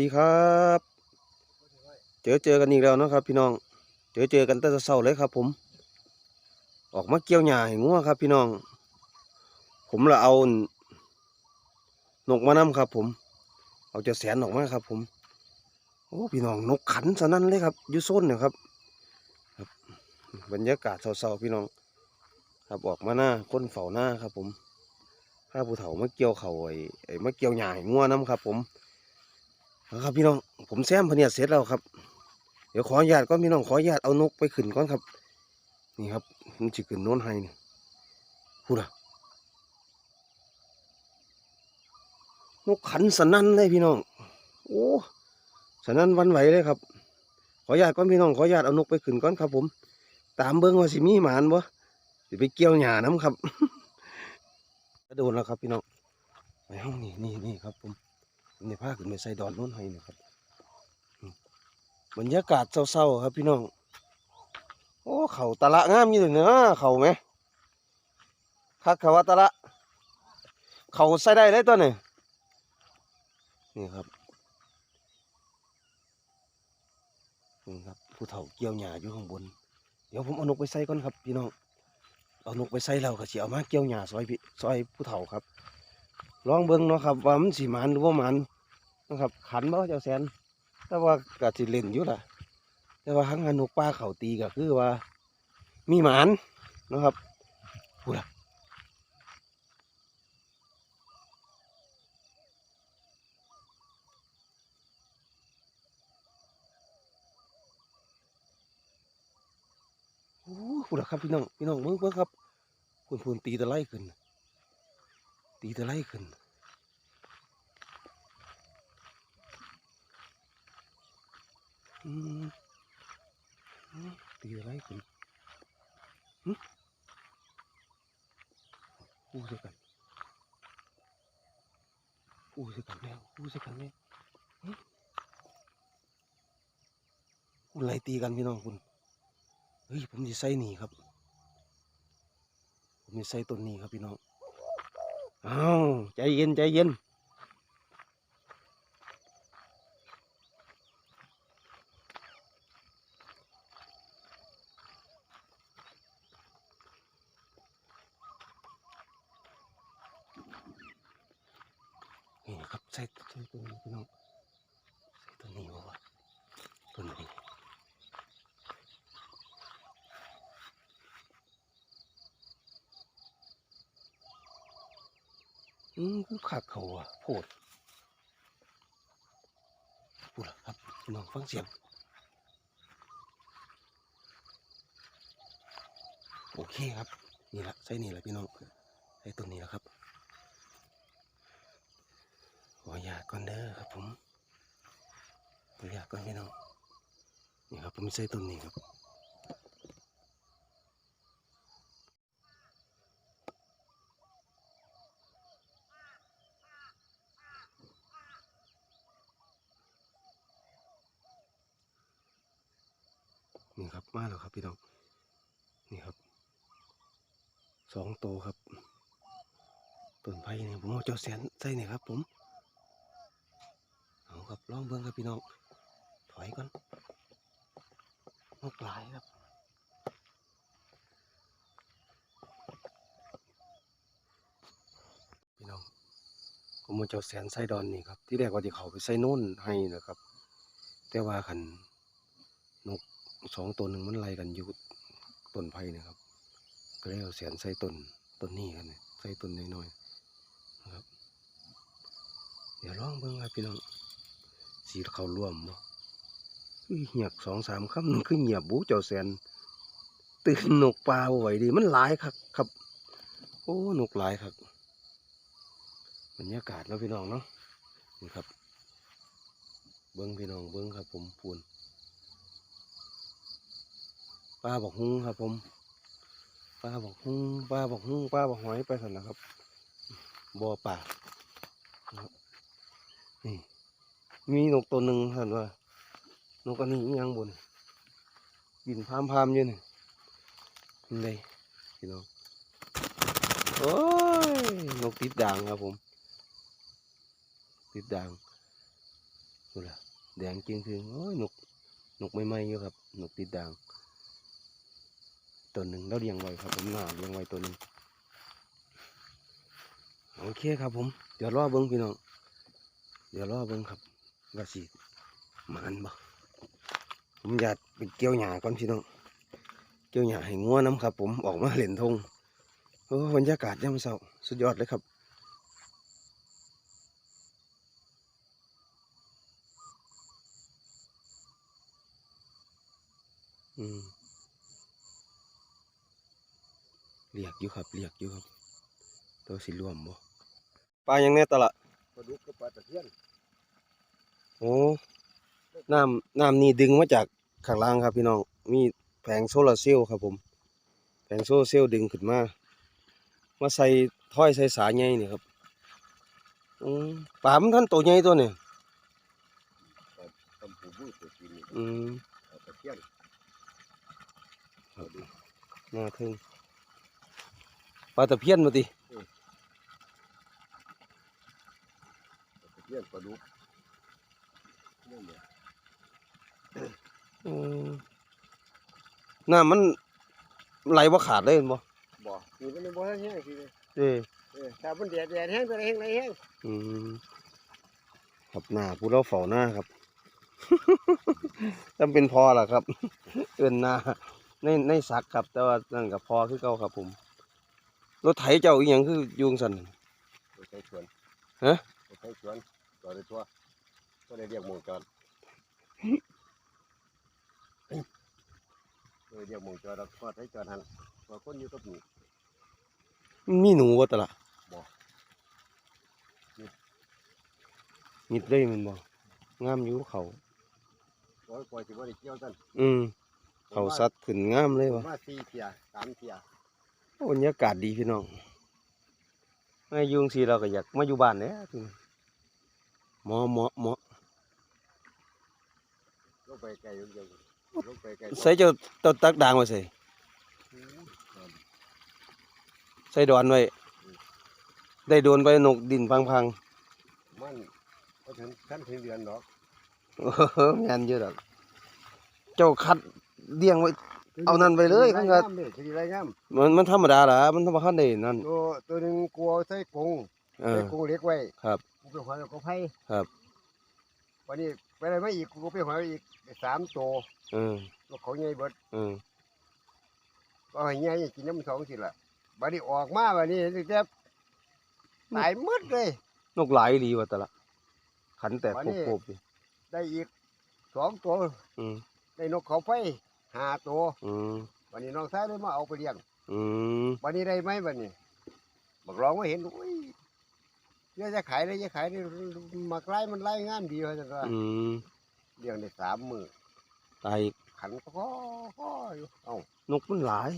ดีครับ เจอเจอกันอีกแล้วนะครับ พี่น้อง เจอเจอกันตั้งแต่เช้าเลยครับ ผม ออกมาเกี่ยวหญ้าให้งัวครับ พี่น้อง ผมละเอานกมานำครับ ผม เอาเจะแสนออกมาครับ ผม โอ้พี่น้องนกขันสนั่นเลยครับยู่โซนเนี่ยครับ ครับบรรยากาศเศร้าๆพี่น้อง ครับออกมาหน้าคนเฝ้าหน้าครับ ผมข้าผู้เฒ่ามาเกี่ยวเขาไอ้ไอ้มาเกี่ยวหญ้าให้งัวน้ครับ ผม ครับพี่น้องผมแซมพเนียดเสร็จแล้วครับ เดี๋ยวขออนุญาตก่อนพี่น้องขออนุญาตเอานกไปขึ้นก่อนครับ นี่ครับมันจะขึ้นโน้นให้นี่พูดอะนกขันสนั่นเลยพี่น้อง โอ้สนั่นวันไหวเลยครับ ขออนุญาตก่อนพี่น้องขออนุญาตเอานกไปขึ้นก่อนครับ ผม ตามเบิ้งว่าสิมีหมานบ่สิไปเกี่ยวหญ้าน้ำครับกระโดดแล้วครับพี่น้องไปห้องนี่นี่นี่ครับผม นผ้าขึ้นไปใส่ดอนโน้นให้นะครับบรรยากาศเศร้าๆครับพี่น้อง โอ้เขาตะละงามอยู่เลยเนอะเขาไหมคักเขาว่าตะละ เขาใส่ได้เลยตัวนี้นี่ครับนี่ครับผู้เฒ่าเกี่ยวหญ้าอยู่ข้างบน เดี๋ยวผมเอานกไปใส่ก่อนครับพี่น้อง เอานกไปใส่แล้วก็สิเอามาเกี่ยวหญ้าซอยพี่ซอยผู้เฒ่าครับ ลองเบิ่งเนาะครับว่ามันสิหมันหรือว่าหมันนะครับ ขันบ่เจ้าแสนแต่ว่าก็สิเล่นอยู่ล่ะ แต่ว่าทั้งนกป้าเขาตีก็คือว่า มีหมานนะครับพูดละโอ้พูดละครับพี่น้องพี่น้องเบิ่งเบิ่งครับคุณพูนตีตะไลขึ้น ตีตะไลขึ้นอืมอืมตีอะไรกันหึอู้สิกันอู้สิกันแล้วอู้สิกันแล้วหึอู้ไล่ตีกันพี่น้องคุณเฮ้ยผมจะใส่หนีครับ ผมจะใส่ต้นนี้ครับพี่น้อง อ้าวใจเย็นใจเย็นนี่นะครับใส่ตัวนี้พี่น้องใส่ตัวนี้วะวะตัวนี้ อืมกูขาดเขาอะโพดพูดละครับน้องฟังเสียง โอเคครับ นี่ละใส่นี่แหละพี่น้องใส่ตัวนี้แหละครับขอยาก่อนเด้อครับผมขอยาก่อนพี่น้องนี่ครับผมใส่ต้นนี้ครับ นี่ครับมาแล้วครับพี่น้องนี่ครับสองโตครับต้นไผ่เนี่ยผมเอาเจ้าแสนใส่เนี่ยครับ ผมเอาครับลองเบิ่งครับพี่น้องถอยก่อนนกหลายครับพี่น้องผมมาเจ้าแสนไส้ดอนนี่ครับที่แรกว่าจะเขาไปใส่โน่นให้นะครับ แต่ว่าขันนก สองตัวหนึ่งมันไล่กันอยู่ต้นไผ่นะครับ ก็เลยเอาแสนใส่ต้นต้นนี้กันเนี่ยใส่ต้นน้อยๆนะครับ เดี๋ยวลองเบิ่งครับพี่น้องสีเขาร่วมบ่คือเหียกสองสามคำนึงคือเงียบบูเจ้าแสน ตื่นนกปลาไหวดีมันหลายครับครับ โอ้นกหลายครับบรรยากาศเนาะพี่น้องเนาะนี่ครับ เบิ้งพี่น้องเบิ้งครับ ผมพูน ลาบอกฮุ้งครับผมปลาบอกฮุ้งปลาบอกฮุ้งปลาบอกหอยไปสันนะครับบ่อป่านี่มีนกตัวหนึ่งท่านว่านกอันนี้ยังบนบินพามพามๆอยู่นี่นี่เลยพี่น้องโอ้ยนกติดด่างครับผม ติดด่างดูละแดงจริงคือโอ้ยนกนกไม่ไหม้ยู่ครับ นกติดด่าง ตัวหนึ่งเราเลี้ยงไว้ครับ ผมหน้าเลี้ยงไว้ตัวหนึ่งโอเคครับผม เดี๋ยวรอเบิ้งพี่น้อง เดี๋ยวรอเบิ้งครับว่าสิหมันบ่ผมอยากไปเกี่ยวหญ้าก่อนพี่น้อง เกี่ยวหญ้าให้งัวน้ำครับ ผมออกมาเล่นทงโอ้บรรยากาศยามเช้าสุดยอดเลยครับอืม เรียกอยู่ครับเรียกอยู่ครับ ตัวสิรวมบ่ปลายังแน่ตะละปลาดุกกับปลาตะเพียนโอ้น้ำน้ำนี่ดึงมาจากข้างล่างครับพี่น้อง มีแผงโซลาร์เซลล์ครับผม แผงโซลาร์เซลล์ดึงขึ้นมา มาใส่ถ้อยใส่สายใหญ่นี่ครับอืมปลามันท่านตัวใหญ่ตัวนี่ตำปูมือตัวกินนี่อืมปลาตะเพียนครับน่าทึ่ง ปลาตะเพียนมาติปลาตะเพียนปลาดุกนี่เนี่ยอืมน้ำมันไหลบ่ขาดเลยเห็นบ่บ่นี่มันบ่แห้งๆสิเลยเอ้ยเออถ้ามันแดดแดดแห้งก็ได้แห้งไรแห้งอืมครับหน้าผู้เราเฝ้าหน้าครับจำเป็นพอล่ะครับ เอินหน้าในในสักครับ แต่ว่านั่นกับพอคือเก่าครับผม รถไถเจ้าอีหยังคือยุงสันไปใช้สวนฮะไปใช้สวนจอดในตัวก็ได้เรียกหมู่จอดเออเรียกหมู่จอดแล้วก็ใช้จอดหันว่าคนอยู่กับหมู่มันมีหนูบ่ตะละบ่มิดเลยแมันบ่งามอยู่เขาร้อยกว่าสิบ่ได้เกี่ยวกันอืมเขาสัตว์ขึ้นงามเลยวะมาสี่เที่ยสามเที่ย บรรยากาศดีพี่น้องมาอยุงสีเราก็อยากมาอยู่บ้านเนี่ยพี่น้องเหมาะเหมาะเหมาะลงไปไกลลงไปลงไปไกลใส่เจ้าเต้าตักด่างไว้ใส่ใส่ดอนไว้ได้โดนไปนกดินพังมันก็ถึงขั้นถึงเดือนดอกๆเออแม่นเยอะดอกเจ้าคัดเลี้ยงไว้ เอานั่นไปเลยไรมันก็งามเลยทีไรงามมันมันธรรมดาล่ะมันธรรมดาได้นั่นตัวตัวหนึ่งกลัวใส่กรงเอใส่อกรงเล็กไว้ครับ กูไปหอยกับไผ่ครับ วันนี้ไปอะไรไม่อีกกูก็ไปหอยอีกได้สามตัวเออลูกเขาใหญ่เบิดเออก็ให้ใหญ่กินน้ำสองสิละบัดนี้ออกมาบัดนี้ถึงจะตายหมืดเลย นกหลายดีว่าแต่ละขันแต่วันโนี้คบๆดิได้อีกสองตัวอืมได้นกเขาไฟ ห้าตัวอืมวันนี้น้องชายเลยมาเอาไปเลี้ยงอืมวันนี้ได้ไหมวันนี้บักร้องว่าเห็นอุ้ยเดี๋ยวจะขายเลยจะขายเลยมักไล่มันไล่งามดีว่าจังว่าอืมเลี้ยงได้สามมือตายอีกขันก็ข้อข้ออยู่เอ้านกมันหลาย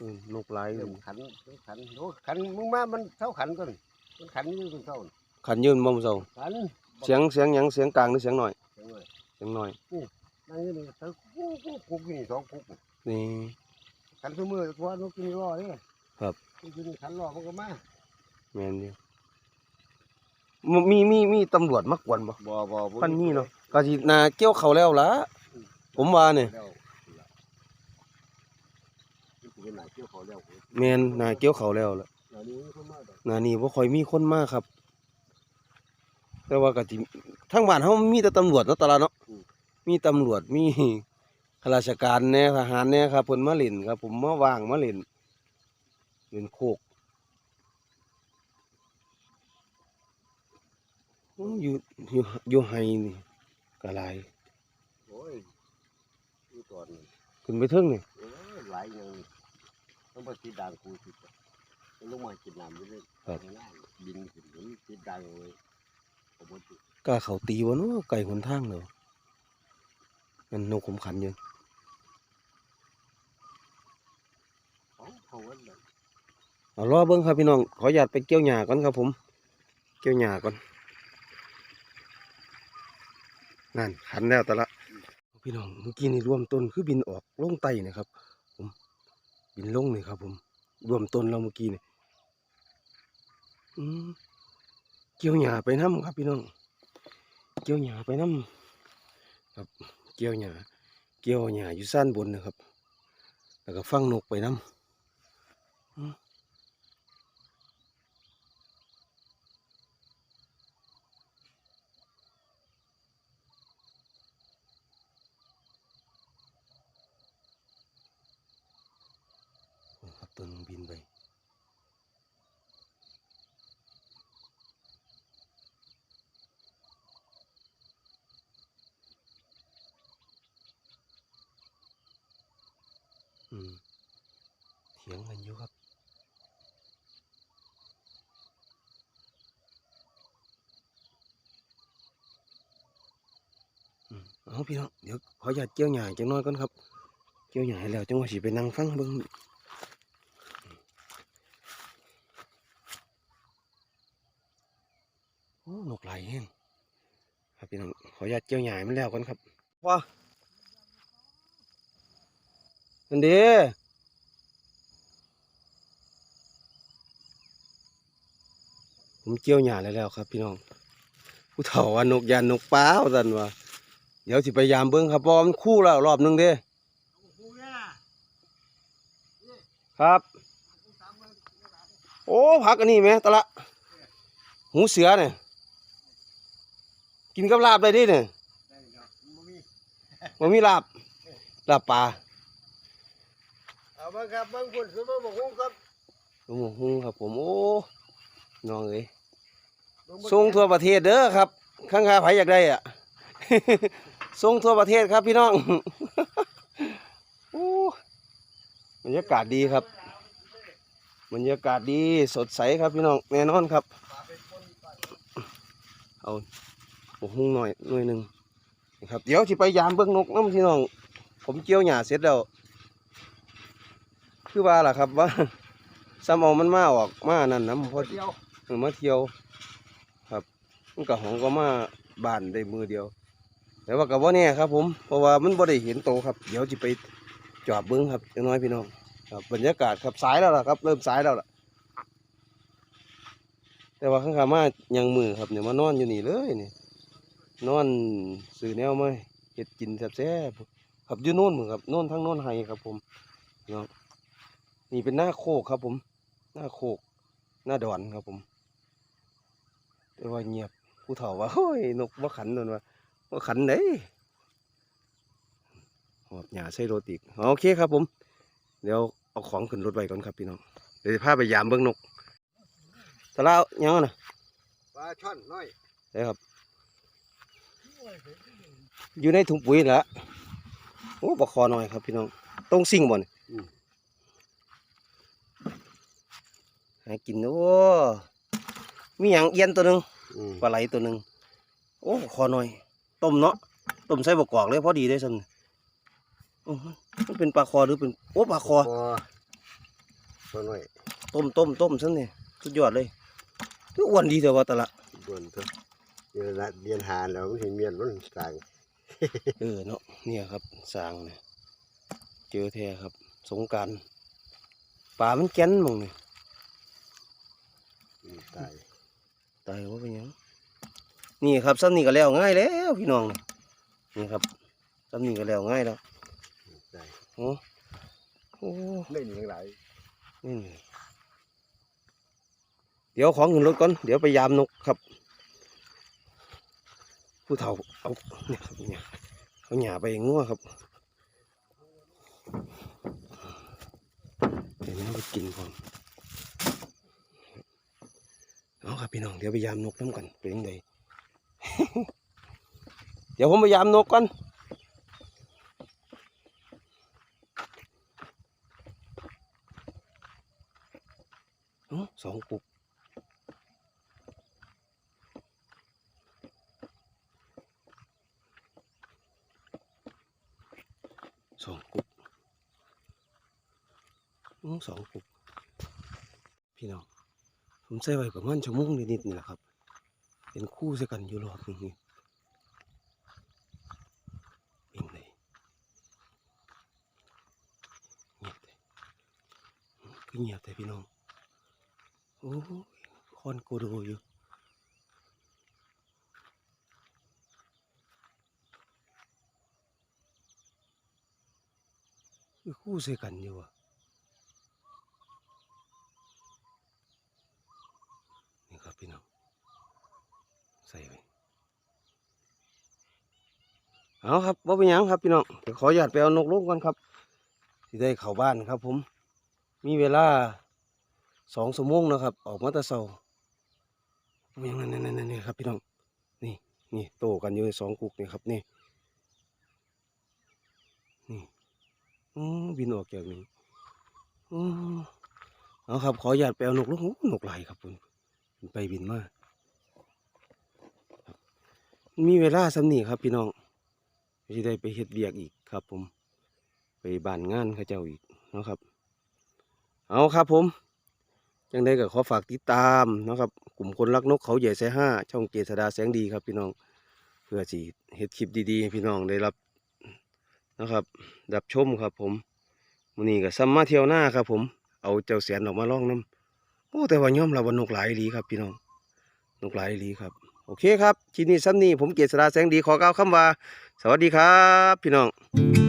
อืมนกหลายเริ่มขันเริ่มขันโอ้ขันมึงมามันเท่าขันต้นมันขันอยู่ตรงเท่าน่ะขันยืนบ่มเศร้าขันเสียงเสียงหยังเสียงกลางหรือเสียงหน่อยจังเลยเสียงหน่อย นั่งอยู่นี่เท่า กุ๊กกุ๊กนี่สองกุ๊กนี่ ขันตัวมือตัวนกกินรอเนี่ยครับ กินขันรอมันก็มาแมนอยู่มมีมีมีตำรวจมากวนบ่บ่บ่บ่พันนี่เนาะก็สินาเกี่ยวเขาแล้วล่ะผมว่าเนี่ยแล้วนี่คือหน้าเกี่ยวเขาแล้วแมนนาเกี่ยวเขาแล้วล่ะเดี๋ยนี้เขามากนานี่บ่ค่อยมีคนมากครับ แต่ว่าก็สิทั้งบ้านเฮามีแต่ตำรวจเนาะตะละเนาะมีตำรวจมี ข้าราชการแหน่ทหารแหน่ครับเพิ่นมาเล่นครับผมมาว่างมาเล่นเล่นโคกโอ้อยู่อยู่อยู่ไห้นี่ก็หลายโอ้ยอยู่ก่อนนี่ขึ้นไปเทิงนี่โอ้ยหลายอย่างนี่ต้องไปติดด่างกูสิจ้ะมันลงมากินน้ำอยู่เลยข้างล่างบินขึ้นมันติดด่างเลยผมบ่ติดกล้าเขาตีบ่เนาะไก่หนทางเนาะมันนกขมขันอยู่เขา เขาว่อารอเบิ่งครับพี่น้อง ขออนุญาตไปเกี่ยวหญ้าก่อนครับผม เกี่ยวหญ้าก่อน นั่นขันแล้วแต่ละ พี่น้องเมื่อกี้นี่รวมต้นคือบินออกลงไตนะครับ ผม บินลงนี่ครับ ผม รวมต้นเราเมื่อกี้นี่อืมเกี่ยวหญ้าไปน้ำครับพี่น้อง เกี่ยวหญ้าไปน้ำครับ เกี่ยวหญ้าเกี่ยวหญ้าอยู่สั้นบนนะครับ แล้วก็ฟังนกไปน้ำ อืมโอ้ครับตัวหนึงบินไป อืม เถียงกันอยู่ครับอืมเอาพี่น้องเดี๋ยวขออยาตเกี่ยวหญ้าจังน้อยก่อนครับ เกี่ยวหญ้าให้แล้วจังว่าสิไปนั่งฟังเบิ่งโอ้นกหลายแห้งครับพี่น้องขออยาตเกี่ยวหญ้าให้มันแล้วก่อนครับว้าอันเดีผมเกี่ยวหญ้าแล้วแล้วครับ พี่น้องผู้เฒ่าว่านกยานนกป้าวสันว่า เดี๋ยวสิไปยามเบิ้งครับเพราะว่ามันคู่แล้วรอบหนึงเด้ครับ โอ้ผักอันนี้ไหมตะละ หูเสือเนี่ยกินกับลาบได้ดิเนี่ยมันมีลาบลาบปลาเอามาครับบางคนคือมาบอกครับโอ้โหครับผมโอ้น้องเอ้ยส่งทั่วประเทศเด้อครับข้างคาไผอยากได้อะ ส่งทั่วประเทศครับพี่น้องโอ้บรรยากาศดีครับบรรยากาศดีสดใสครับพี่น้องแน่นอนครับ เอาโอ้โหหน่อยหน่อยหนึ่งครับ เดี๋ยวที่ไปยามเบิ้งนกน้ำพี่น้อง ผมเกี่ยวหญ้าเสร็จแล้วคือว่าล่ะครับว่าซ้ำเอามันมาออกมานั่นนะพอดีเดียวมาเที่ยว ครับมันกับของก็มาบานได้มือเดียว แต่ว่ากับว่าเนี่ยครับ ผมเพราะว่ามันบ่ได้เห็นโตครับ เดี๋ยวจะไปจอบเบิ้งครับน้อยพี่น้องครับบรรยากาศครับสายแล้วล่ะครับ เริ่มสายแล้วล่ะ แต่ว่าข้างขามายังมือครับเนี่ยมานอนอยู่นี่เลยนี่นอนสื่อแนวไมเห็ดกินแซ่บๆครับอยู่โน่นมือครับโน่นทั้งโน่นไฮครับ ผมพี่น้องนี่เป็นหน้าโคกครับ ผม หน้าโคก หน้าดอนครับผม แต่ว่าเงียบผู้เฒ่าว่าเฮ้ยนกว่าขันนนว่า ว่าขันไหนหอบหยาใส่โรติกโอเคครับผม เดี๋ยวเอาของขึ้นรถไปก่อนครับพี่น้อง เดี๋ยวจะพาไปยามเบิ้งนกตะลายังอะนะปลาช่อนน้อยได้ครับ อยู่ในถุงปุ๋ยนั่นแหละโอ้ปลาคอหน่อยครับพี่น้อง ต้องซิ่งบ่นหากินโอ้มีอย่างเอียนตัวหนึ่งอืมปลาไหลตัวหนึ่งโอ้คอหน่อย ต้มเนาะต้มใส่บกกอกเลยพอดีได้ซ้ำนี่โอ้มันเป็นปลาคอหรือเป็นโอ้ปลาคอพอตัวน้อยต้มต้มต้มซ้ำนี่สุดยอดเลยคืออ้วนดีเถอะว่าแต่ละบนตัวเดี๋ยวละเรียนหาแล้วมันเห็นเมียนมันกลางเออเนาะเนี่ยครับสร้างเนี่ยเจอแท้ครับ สงกรารปลามันแก้นหมองนี่อืมตายตายว่าเป็นหยัง นี่ครับซ้ำนี่ก็แล้วง่ายแล้วพี่น้องนี่นี่ครับซ้ำนี่ก็แล้วง่ายแล้วตายโอ้โอ้ไม่มีทั้งหลายนี่เดี๋ยวของขึ้นรถก่อนเดี๋ยวไปยามนกครับ ผู้เฒ่าเอาเนี่ยครับเนี่ยเขาหย่าไปงัวครับเดี๋ยวนี้ไปกินก่อนเอาครับพี่น้องเดี๋ยวไปยามนกน้ำกันเป็นยังไง เดี๋ยวผมไปยามนกก่อนอ๋อสองปุกสองปุกอ๋อสองปุกพี่น้องผมใส่ไว้ประมาณชั่วโมงนิดๆนี่แหละครับ เป็นคู่ใส่กันอยู่หรอกนี่เป็นไงเงียบเลยก็เงียบแต่พี่น้องโอ้คอนโกโดอยู่คู่ใส่กันอยู่อ่ะ ส่เอาครับว่าเป็นหยังครับพี่น้องเดี๋ยวขออนุญาตไปเอานกลงก่อนครับที่ได้เข้าบ้านครับ ผม มีเวลาสองชั่วโมงนะครับ ออกมาต่เช้าว่าอย่างนั้นนั่นนี่ครับพี่น้องนี่นี่โตกันอยู่ในสองกุกนี่ครับนี่นี่อบินออกจากนี้เอาครับ ขออนุญาตไปเอานกลงโอ้นกไหลายครับคุณไปบินมา มีเวลาสำนีครับพี่น้องจะได้ไปเฮ็ดเบียกอีกครับ ผม ไปบ้านงานเขาเจ้าอีกเนาะครับ เอาครับผมจังได้ก็ขอฝากติดตามเนาะครับ กลุ่มคนรักนกเขาใหญ่แซ่ห้าช่องเจษดาแสงดีครับ พี่น้อง เพื่อสิเฮ็ดคลิปดีๆให้พี่น้องได้รับนะครับรับชมครับ ผมมื้อนี้ก็ซ้ำมาเที่ยวหน้าครับ ผม เอาเจ้าแสนออกมาล่องน้ำโอ้แต่ว่าย่อมเรับว่านกหลายอีหลีครับ พี่น้อง นกหลายลีครับ โอเคครับทีนี้ซ้ำนี้ผมเจษดาแสงดีขอกล่าวคำว่า สวัสดีครับ พี่น้อง